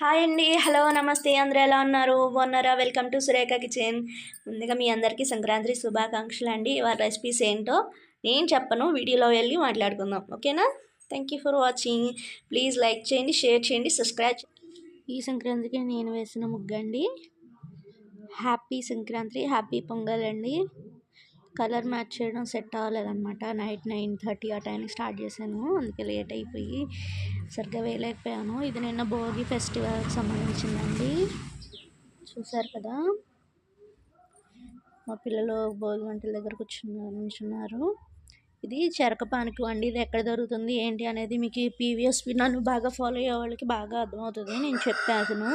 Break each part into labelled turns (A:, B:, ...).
A: Hi అండి. Hello నమస్తే. అందరూ ఎలా ఉన్నారు? బాగున్నారా? Welcome to Surekha kitchen. ముందుగా మీ అందరికీ సంక్రాంతి శుభాకాంక్షలు అండి. వారి రెసిపీస్ ఏంటో నేను చెప్పను. వీడియోలో వెళ్ళి మాట్లాడుకుందాం. ఓకేనా? Thank you for watching please like చేయండి షేర్ చేయండి సబ్స్క్రైబ్ ఈ సంక్రాంతికి నేను వేసిన ముగ్గండి. హ్యాపీ సంక్రాంతి హ్యాపీ పొంగల్ అండి కలర్ మ్యాచ్ చేయడం సెట్ అవ్వలేదన్నమాట. నైట్ నైన్ థర్టీ ఆ టైంకి స్టార్ట్ చేశాను. అందుకే లేట్ అయిపోయి సరిగ్గా వేయలేకపోయాను. ఇది నిన్న భోగి ఫెస్టివల్కి సంబంధించిందండి. చూసారు కదా? మా పిల్లలు భోగి వంటల దగ్గర కూర్చున్నారు నిల్చున్నారు. ఇది చెరక పానకం అండి. ఇది ఎక్కడ దొరుకుతుంది ఏంటి అనేది మీకు పీవీఎస్ నన్ను బాగా ఫాలో అయ్యే వాళ్ళకి బాగా అర్థమవుతుంది. నేను చెప్పాను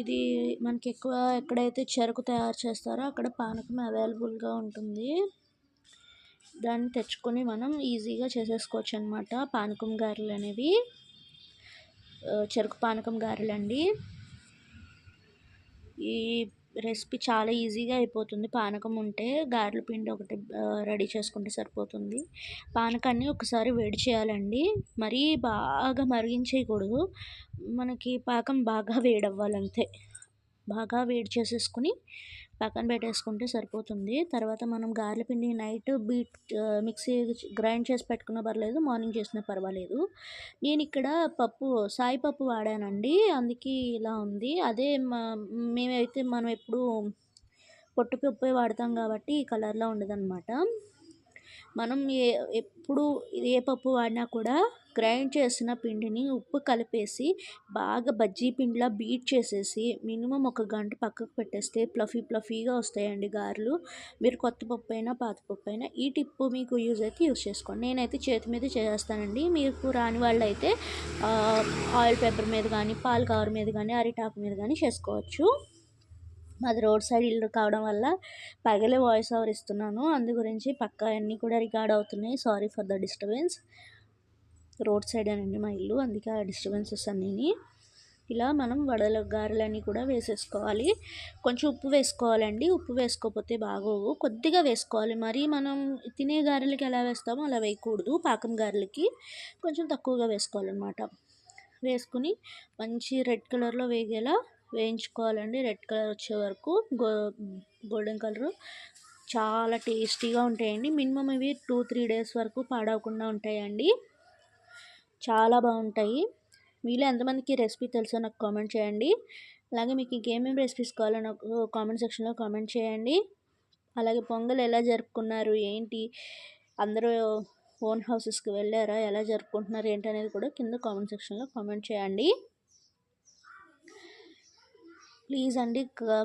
A: ఇది మనకి ఎక్కువ ఎక్కడైతే చెరుకు తయారు చేస్తారో అక్కడ పానకం అవైలబుల్గా ఉంటుంది. దాన్ని తెచ్చుకొని మనం ఈజీగా చేసేసుకోవచ్చు అనమాట పానకం గారెలు అనేవి చెరుకు పానకం గారెలు అండి ఈ రెసిపీ చాలా ఈజీగా అయిపోతుంది. పానకం ఉంటే గారెల పిండి ఒకటి రెడీ చేసుకుంటే సరిపోతుంది. పానకాన్ని ఒకసారి వేడి చేయాలండి. మరీ బాగా మరిగించేయకూడదు. మనకి పాకం బాగా వేడవ్వాలంతే. బాగా వేడి చేసేసుకుని పక్కన పెట్టేసుకుంటే సరిపోతుంది. తర్వాత మనం గార్ల పిండి నైట్ బీట్ మిక్సీ గ్రైండ్ చేసి పెట్టుకున్న పర్లేదు మార్నింగ్ చేసినా పర్వాలేదు. నేను ఇక్కడ పప్పు సాయి పప్పు వాడానండి. అందుకే ఇలా ఉంది. అదే మేమైతే మనం ఎప్పుడు పొట్టుపప్పు వాడతాం కాబట్టి ఈ కలర్లో ఉండదన్నమాట. మనం ఏ ఎప్పుడు ఏ పప్పు వాడినా కూడా గ్రైండ్ చేసిన పిండిని ఉప్పు కలిపేసి బాగా బజ్జీ పిండిలా బీట్ చేసేసి మినిమం ఒక గంట పక్కకు పెట్టేస్తే ప్లఫీ ప్లఫీగా వస్తాయండి గారెలు. మీరు కొత్త పప్పు అయినా పాత పప్పు అయినా ఈ టిప్పు మీకు యూజ్ అయితే యూజ్ చేసుకోండి. నేనైతే చేతి మీద చేస్తానండి. మీకు రాని వాళ్ళు అయితే ఆయిల్ పేపర్ మీద కానీ పాలు కవర్ మీద కానీ అరిటాకు మీద కానీ చేసుకోవచ్చు. మాది రోడ్ సైడ్ ఇల్లు కావడం వల్ల పగలే వాయిస్ ఓవర్ ఇస్తున్నాను. అందు గురించి పక్క అన్నీ కూడా రికార్డ్ అవుతున్నాయి. Sorry for the disturbance. Road side అనండి మా ఇల్లు. అందుకే ఆ డిస్టర్బెన్సెస్ అన్నీ ఇలా మనం వడల గారెలన్నీ కూడా వేసేసుకోవాలి. కొంచెం ఉప్పు వేసుకోవాలండి. ఉప్పు వేసుకోకపోతే బాగోవు. కొద్దిగా వేసుకోవాలి. మరి మనం తినే గారెలకి ఎలా వేస్తామో అలా వేయకూడదు. పాకం గారెలకి కొంచెం తక్కువగా వేసుకోవాలన్నమాట. వేసుకుని మంచి రెడ్ కలర్లో వేగేలా వేయించుకోవాలండి. రెడ్ కలర్ వచ్చే వరకు గో గోల్డెన్ కలరు. చాలా టేస్టీగా ఉంటాయండి. మినిమం ఇవి టూ త్రీ డేస్ వరకు పాడవకుండా ఉంటాయండి. చాలా బాగుంటాయి. మీలో ఎంతమందికి రెసిపీ తెలుసో నాకు కామెంట్ చేయండి. అలాగే మీకు ఇంకేమేమి రెసిపీస్ కావాలో నాకు కామెంట్ సెక్షన్లో కామెంట్ చేయండి. అలాగే పొంగల్ ఎలా జరుపుకున్నారు ఏంటి అందరూ ఓన్ హౌసెస్కి వెళ్ళారా ఎలా జరుపుకుంటున్నారు ఏంటి అనేది కూడా కింద కామెంట్ సెక్షన్లో కామెంట్ చేయండి. ప్లీజ్ అండి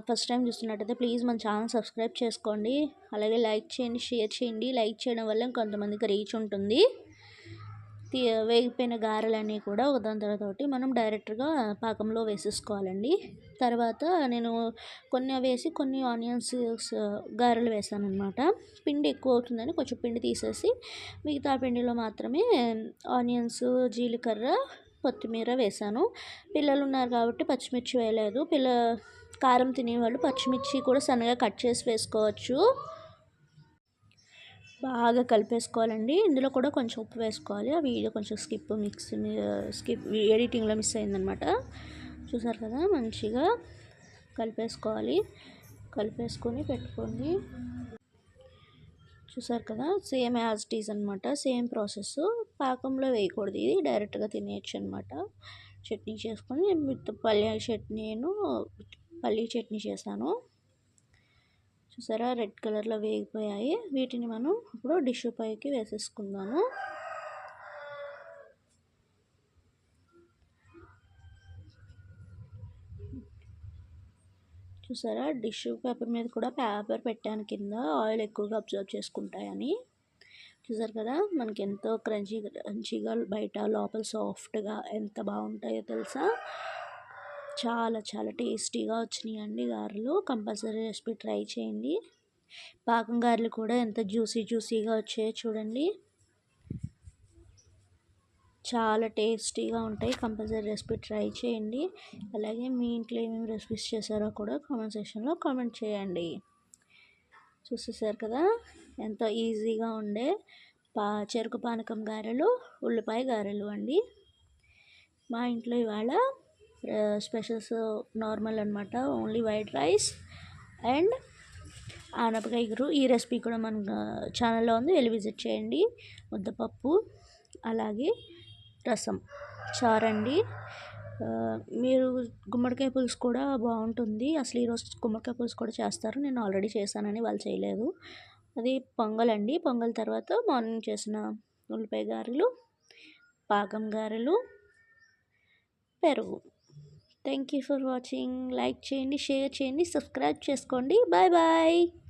A: ఫస్ట్ టైం చూస్తున్నట్టయితే ప్లీజ్ మన ఛానల్ సబ్స్క్రైబ్ చేసుకోండి. అలాగే లైక్ చేయండి షేర్ చేయండి. లైక్ చేయడం వల్ల కొంతమందికి రీచ్ ఉంటుంది. వేగిపోయిన గారెలన్నీ కూడా దాని తర్వాత మనం డైరెక్ట్గా పాకంలో వేసేసుకోవాలండి. తర్వాత నేను కొన్ని వేసి కొన్ని ఆనియన్స్ గారెలు వేసాను అనమాట పిండి ఎక్కువ అవుతుందని కొంచెం పిండి తీసేసి మిగతా పిండిలో మాత్రమే ఆనియన్స్ జీలకర్ర కొత్తిమీర వేసాను. పిల్లలు ఉన్నారు కాబట్టి పచ్చిమిర్చి వేయలేదు. పిల్ల కారం తినేవాళ్ళు పచ్చిమిర్చి కూడా సన్నగా కట్ చేసి వేసుకోవచ్చు. బాగా కలిపేసుకోవాలండి. ఇందులో కూడా కొంచెం ఉప్పు వేసుకోవాలి. ఆ వీడియో కొంచెం స్కిప్ మిక్స్ స్కిప్ ఎడిటింగ్లో మిస్ అయిందనమాట చూసారు కదా మంచిగా కలిపేసుకోవాలి. కలిపేసుకొని పెట్టుకోండి. చూసారు కదా? సేమ్ యాజ్ టీజ్ అనమాట సేమ్ ప్రాసెస్. పాకంలో వేయకూడదు. ఇది డైరెక్ట్గా తినేయచ్చు అనమాట చట్నీ చేసుకొని విత్ పల్లి చట్నీను పల్లీ చట్నీ చేశాను. చూసారా? రెడ్ కలర్లో వేగిపోయాయి. వీటిని మనం ఇప్పుడు డిష్ పైకి వేసేసుకుందాము. చూసారా? డిష్ పేపర్ మీద కూడా పేపర్ పెట్టాను కింద. ఆయిల్ ఎక్కువగా అబ్జర్వ్ చేసుకుంటాయని. చూసారు కదా మనకి ఎంతో క్రంచీ క్రంచీగా బయట లోపల సాఫ్ట్గా ఎంత బాగుంటాయో తెలుసా? చాలా చాలా టేస్టీగా వచ్చినాయండి గారెలు. కంపల్సరీ రెసిపీ ట్రై చేయండి. పాకం గారెలు కూడా ఎంత జ్యూసీ జ్యూసీగా వచ్చాయో చూడండి. చాలా టేస్టీగా ఉంటాయి. కంపల్సరీ రెసిపీ ట్రై చేయండి. అలాగే మీ ఇంట్లో ఏమేమి రెసిపీస్ చేశారో కూడా కామెంట్ సెక్షన్లో కామెంట్ చేయండి. చూసేసారు కదా? ఎంతో ఈజీగా ఉండే పా చెరుకు పానకం గారెలు ఉల్లిపాయ గారెలు అండి. మా ఇంట్లో ఇవాళ స్పెషల్స్ నార్మల్ అనమాట ఓన్లీ వైట్ రైస్ అండ్ ఆనపకాయ గురు ఈ రెసిపీ కూడా మన ఛానల్లో ఉంది. వెళ్ళి విజిట్ చేయండి. ముద్దపప్పు అలాగే రసం. చారండి. మీరు గుమ్మడికాయ పులుసు కూడా బాగుంటుంది. అసలు ఈరోజు గుమ్మడికాయ పులుసు కూడా చేస్తారు. నేను ఆల్రెడీ చేశానని వాళ్ళు చేయలేదు. అది పొంగల్ అండి. పొంగల్ తర్వాత మార్నింగ్ చేసిన ఉల్లిపాయ గారెలు పాకం గారెలు పెరుగు. Thank you for watching like చేయండి షేర్ చేయండి సబ్స్క్రైబ్ చేసుకోండి. Bye bye